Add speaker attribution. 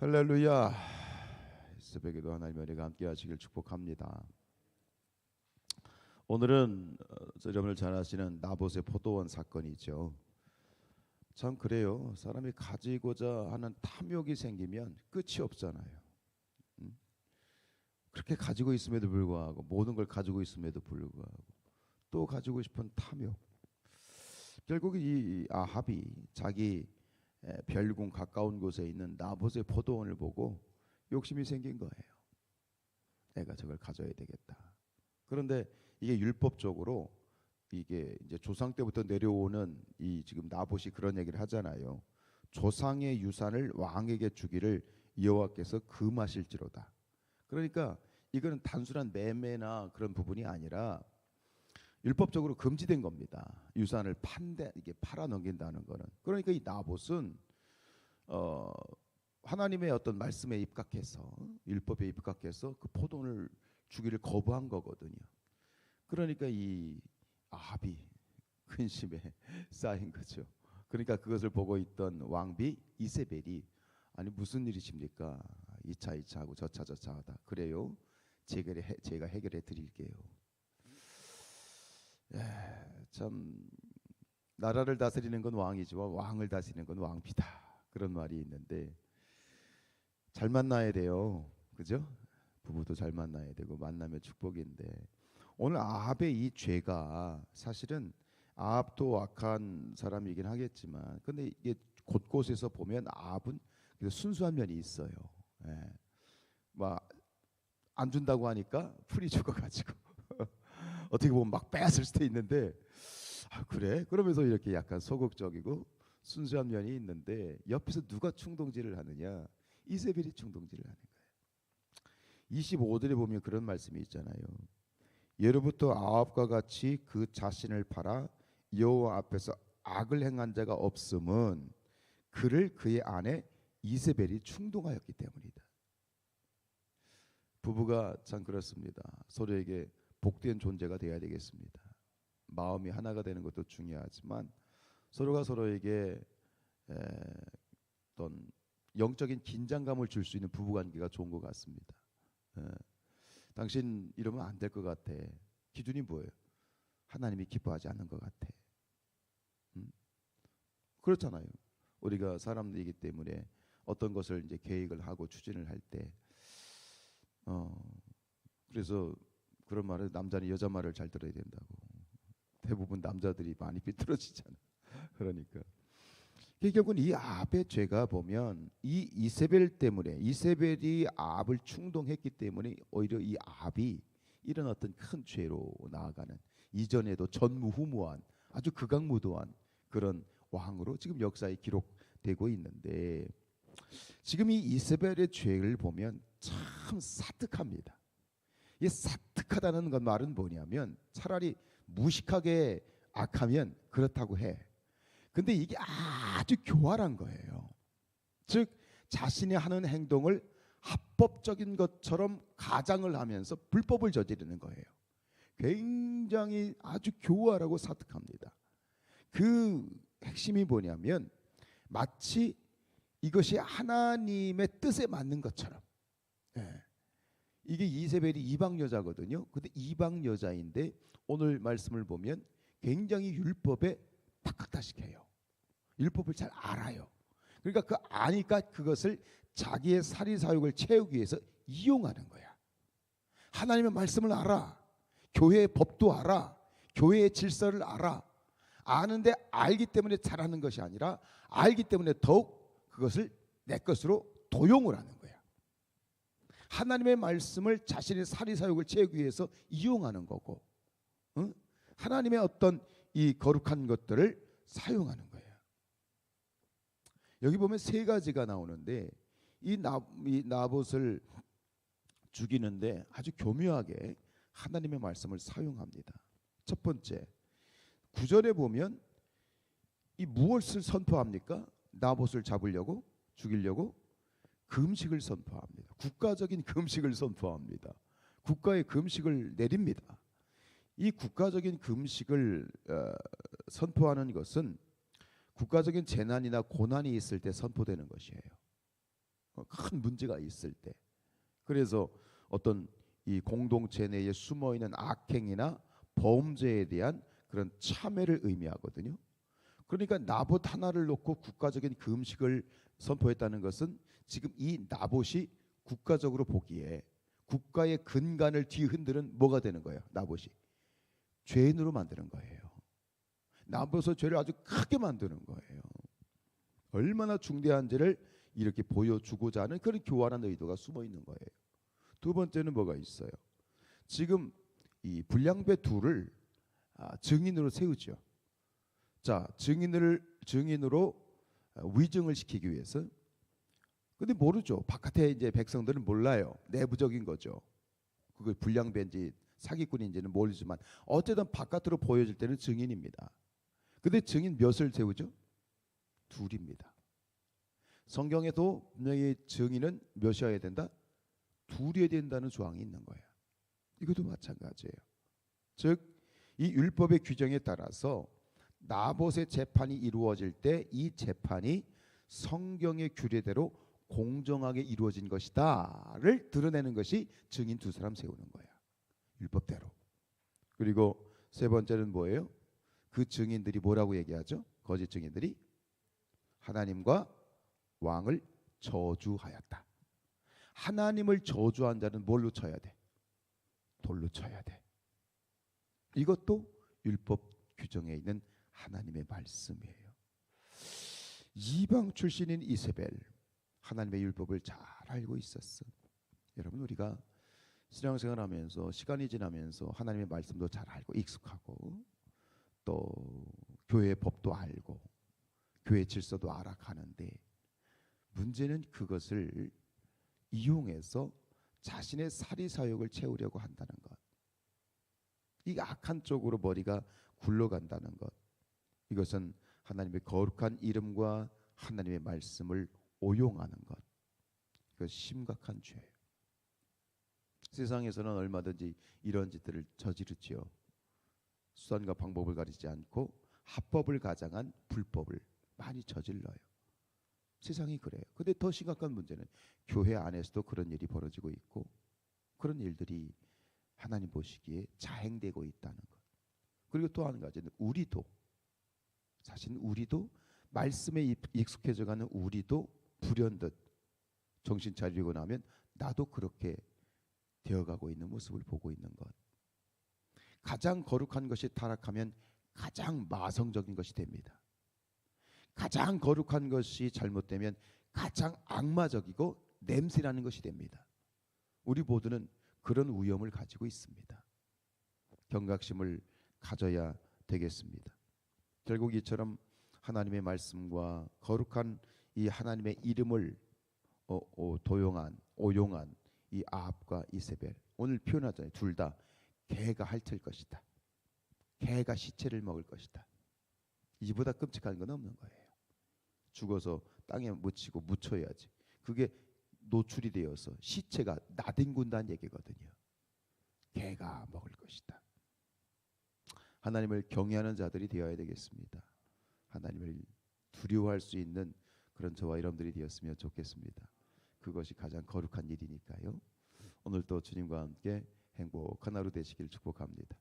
Speaker 1: 할렐루야. 새벽에도 하나님의 은혜가 함께 하시길 축복합니다. 오늘은 어, 여러분을 잘 아시는 나봇의 포도원 사건이죠. 참 그래요. 사람이 가지고자 하는 탐욕이 생기면 끝이 없잖아요. 음? 그렇게 가지고 있음에도 불구하고 모든 걸 가지고 있음에도 불구하고 또 가지고 싶은 탐욕. 결국 이 아합이 자기 에, 별궁 가까운 곳에 있는 나봇의 포도원을 보고 욕심이 생긴 거예요. 내가 저걸 가져야 되겠다. 그런데 이게 율법적으로 이게 이제 조상 때부터 내려오는 이 지금 나봇이 그런 얘기를 하잖아요. 조상의 유산을 왕에게 주기를 여호와께서 금하실지로다. 그러니까 이거는 단순한 매매나 그런 부분이 아니라 율법적으로 금지된 겁니다. 유산을 판대 이게 팔아 넘긴다는 거는. 그러니까 이 나봇은 어 하나님의 어떤 말씀에 입각해서 율법에 입각해서 그 포도를 주기를 거부한 거거든요. 그러니까 이 아합이 근심에 쌓인 거죠. 그러니까 그것을 보고 있던 왕비 이세벨이 아니 무슨 일이십니까? 이차 이차 하고 저차 저차 하다. 그래요. 제가 해, 제가 해결해 드릴게요. 예, 참 나라를 다스리는 건 왕이지만 왕을 다스리는 건 왕비다. 그런 말이 있는데 잘 만나야 돼요. 그죠? 부부도 잘 만나야 되고 만나면 축복인데 오늘 아합의 이 죄가 사실은 아합도 악한 사람이긴 하겠지만 근데 이게 곳곳에서 보면 아합은 순수한 면이 있어요. 예. 막안 준다고 하니까 풀이 죽어가지고 어떻게 보면 막 빼앗을 수도 있는데 아 그래? 그러면서 이렇게 약간 소극적이고 순수한 면이 있는데 옆에서 누가 충동질을 하느냐? 이세벨이 충동질을 하는 거예요. 25절에 보면 그런 말씀이 있잖아요. 예로부터 아합과 같이 그 자신을 팔아 여호와 앞에서 악을 행한 자가 없음은 그를 그의 아내 이세벨이 충동하였기 때문이다. 부부가 참 그렇습니다. 서로에게 복된 존재가 되어야 되겠습니다. 마음이 하나가 되는 것도 중요하지만 서로가 서로에게 어떤 영적인 긴장감을 줄 수 있는 부부 관계가 좋은 것 같습니다. 에, 당신 이러면 안 될 것 같아. 기준이 뭐예요? 하나님이 기뻐하지 않는 것 같아. 음? 그렇잖아요. 우리가 사람들이기 때문에 어떤 것을 이제 계획을 하고 추진을 할 때, 어, 그래서 그런 말을 남자는 여자 말을 잘 들어야 된다고. 대부분 남자들이 많이 비틀어지잖아. 그러니까 결국은 이 아합의 죄가 보면 이 이세벨 때문에 이세벨이 아합을 충동했기 때문에 오히려 이 아합이 이런 어떤 큰 죄로 나아가는 이전에도 전무후무한 아주 극악무도한 그런 왕으로 지금 역사에 기록되고 있는데 지금 이 이세벨의 죄를 보면 참 사특합니다. 이 사특 하다는 건 말은 뭐냐면 차라리 무식하게 악하면 그렇다고 해. 근데 이게 아주 교활한 거예요. 즉 자신이 하는 행동을 합법적인 것처럼 가장을 하면서 불법을 저지르는 거예요. 굉장히 아주 교활하고 사특합니다. 그 핵심이 뭐냐면 마치 이것이 하나님의 뜻에 맞는 것처럼. 예. 이게 이세벨이 이방 여자거든요. 근데 이방 여자인데 오늘 말씀을 보면 굉장히 율법에 탁탁다식해요. 율법을 잘 알아요. 그러니까 그 아니까 그것을 자기의 사리 사욕을 채우기 위해서 이용하는 거야. 하나님의 말씀을 알아. 교회의 법도 알아. 교회의 질서를 알아. 아는데 알기 때문에 잘하는 것이 아니라 알기 때문에 더욱 그것을 내 것으로 도용을 하는 거야. 하나님의 말씀을 자신의 사리 사욕을 채우기 위해서 이용하는 거고, 응? 하나님의 어떤 이 거룩한 것들을 사용하는 거예요. 여기 보면 세 가지가 나오는데 이, 나, 이 나봇을 죽이는데 아주 교묘하게 하나님의 말씀을 사용합니다. 첫 번째 구절에 보면 이 무엇을 선포합니까? 나봇을 잡으려고 죽이려고 금식을 선포합니다. 국가적인 금식을 선포합니다. 국가의 금식을 내립니다. 이 국가적인 금식을 어, 선포하는 것은 국가적인 재난이나 고난이 있을 때 선포되는 것이에요. 어, 큰 문제가 있을 때. 그래서 어떤 이 공동체 내에 숨어 있는 악행이나 범죄에 대한 그런 참회를 의미하거든요. 그러니까 나봇 하나를 놓고 국가적인 금식을 선포했다는 것은 지금 이 나봇이 국가적으로 보기에 국가의 근간을 뒤흔드는 뭐가 되는 거예요? 나봇이 죄인으로 만드는 거예요. 나봇의 죄를 아주 크게 만드는 거예요. 얼마나 중대한 죄를 이렇게 보여주고자 하는 그런 교활한 의도가 숨어 있는 거예요. 두 번째는 뭐가 있어요? 지금 이 불량배 둘을 아, 증인으로 세우죠. 자, 증인을 증인으로 어, 위증을 시키기 위해서. 근데 모르죠. 바깥에 이제 백성들은 몰라요. 내부적인 거죠. 그게 불량배인지 사기꾼인지는 모르지만 어쨌든 바깥으로 보여질 때는 증인입니다. 근데 증인 몇을 세우죠? 둘입니다. 성경에도 분명히 증인은 몇이어야 된다? 둘이어야 된다는 조항이 있는 거예요. 이것도 마찬가지예요. 즉 이 율법의 규정에 따라서 나봇의 재판이 이루어질 때 이 재판이 성경의 규례대로 공정하게 이루어진 것이다를 드러내는 것이 증인 두 사람 세우는 거야. 율법대로. 그리고 세 번째는 뭐예요? 그 증인들이 뭐라고 얘기하죠? 거짓 증인들이 하나님과 왕을 저주하였다. 하나님을 저주한 자는 뭘로 쳐야 돼? 돌로 쳐야 돼. 이것도 율법 규정에 있는 하나님의 말씀이에요. 이방 출신인 이세벨 하나님의 율법을 잘 알고 있었어. 여러분 우리가 신앙생활하면서 시간이 지나면서 하나님의 말씀도 잘 알고 익숙하고 또 교회 법도 알고 교회 질서도 알아가는데 문제는 그것을 이용해서 자신의 사리 사욕을 채우려고 한다는 것. 이 악한 쪽으로 머리가 굴러간다는 것. 이것은 하나님의 거룩한 이름과 하나님의 말씀을 오용하는 것. 이것 심각한 죄예요. 세상에서는 얼마든지 이런 짓들을 저지르지요. 수단과 방법을 가리지 않고 합법을 가장한 불법을 많이 저질러요. 세상이 그래요. 근데 더 심각한 문제는 교회 안에서도 그런 일이 벌어지고 있고 그런 일들이 하나님 보시기에 자행되고 있다는 것. 그리고 또 한 가지는 우리도 사실 우리도 말씀에 익숙해져가는 우리도 불현듯 정신 차리고 나면 나도 그렇게 되어가고 있는 모습을 보고 있는 것. 가장 거룩한 것이 타락하면 가장 마성적인 것이 됩니다. 가장 거룩한 것이 잘못되면 가장 악마적이고 냄새나는 것이 됩니다. 우리 모두는 그런 위험을 가지고 있습니다. 경각심을 가져야 되겠습니다. 결국 이처럼 하나님의 말씀과 거룩한 이 하나님의 이름을 어, 어, 도용한 오용한 이 아합과 이세벨 오늘 표현하잖아요. 둘 다 개가 핥을 것이다. 개가 시체를 먹을 것이다. 이보다 끔찍한 건 없는 거예요. 죽어서 땅에 묻히고 묻혀야지. 그게 노출이 되어서 시체가 나뒹군다는 얘기거든요. 개가 먹을 것이다. 하나님을 경외하는 자들이 되어야 되겠습니다. 하나님을 두려워할 수 있는 그런 저와 여러분들이 되었으면 좋겠습니다. 그것이 가장 거룩한 일이니까요. 오늘도 주님과 함께 행복한 하루 되시길 축복합니다.